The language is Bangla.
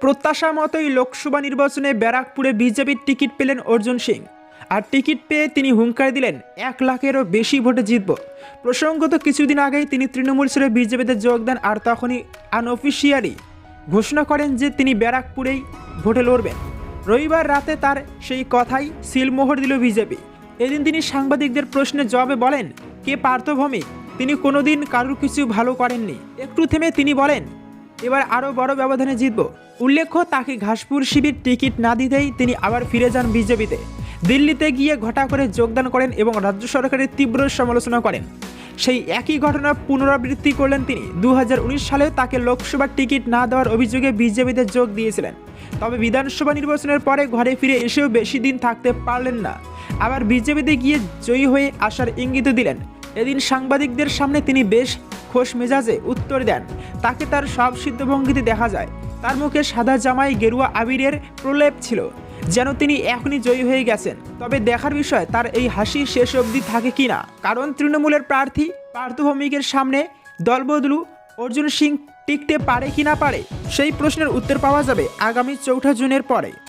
প্রত্যাশা মতোই লোকসভা নির্বাচনে ব্যারাকপুরে বিজেপির টিকিট পেলেন অর্জুন সিং। আর টিকিট পেয়ে তিনি হুঙ্কার দিলেন, এক লাখেরও বেশি ভোটে জিতব। প্রসঙ্গত কিছুদিন আগেই তিনি তৃণমূল ছেড়ে বিজেপিতে যোগ দেন, আর তখনই আনঅফিসিয়ালি ঘোষণা করেন যে তিনি ব্যারাকপুরেই ভোটে লড়বেন। রবিবার রাতে তার সেই কথাই সিলমোহর দিল বিজেপি। এদিন তিনি সাংবাদিকদের প্রশ্নের জবাবে বলেন, কে পার্থভৌমিক তিনি কোনোদিন কারুর কিছু ভালো করেননি। একটু থেমে তিনি বলেন এবার আরও বড় ব্যবধানে জিতব। উল্লেখ্য, তাকে ঘাসপুর শিবির টিকিট না দিতেই তিনি আবার ফিরে যান বিজেপিতে। দিল্লিতে গিয়ে ঘটা করে যোগদান করেন এবং রাজ্য সরকারের তীব্র সমালোচনা করেন। সেই একই ঘটনা পুনরাবৃত্তি করলেন তিনি। দু সালেও তাকে লোকসভার টিকিট না দেওয়ার অভিযোগে বিজেপিতে যোগ দিয়েছিলেন। তবে বিধানসভা নির্বাচনের পরে ঘরে ফিরে এসেও বেশি দিন থাকতে পারলেন না। আবার বিজেপিতে গিয়ে জয়ী হয়ে আসার ইঙ্গিত দিলেন। এদিন সাংবাদিকদের সামনে তিনি বেশ খোশ মেজাজে উত্তর দেন। তাকে তার সব সিদ্ধভঙ্গিতে দেখা যায়। তার মুখে সাদা জামাই গেরুয়া আবিরের প্রলেপ ছিল, যেন তিনি এখনই জয়ী হয়ে গেছেন। তবে দেখার বিষয়, তার এই হাসি শেষ অবধি থাকে কি না? কারণ তৃণমূলের প্রার্থী পার্থভৌমিকের সামনে দলবদলু অর্জুন সিং টিকতে পারে কি না পারে, সেই প্রশ্নের উত্তর পাওয়া যাবে আগামী চৌঠা জুনের পরে।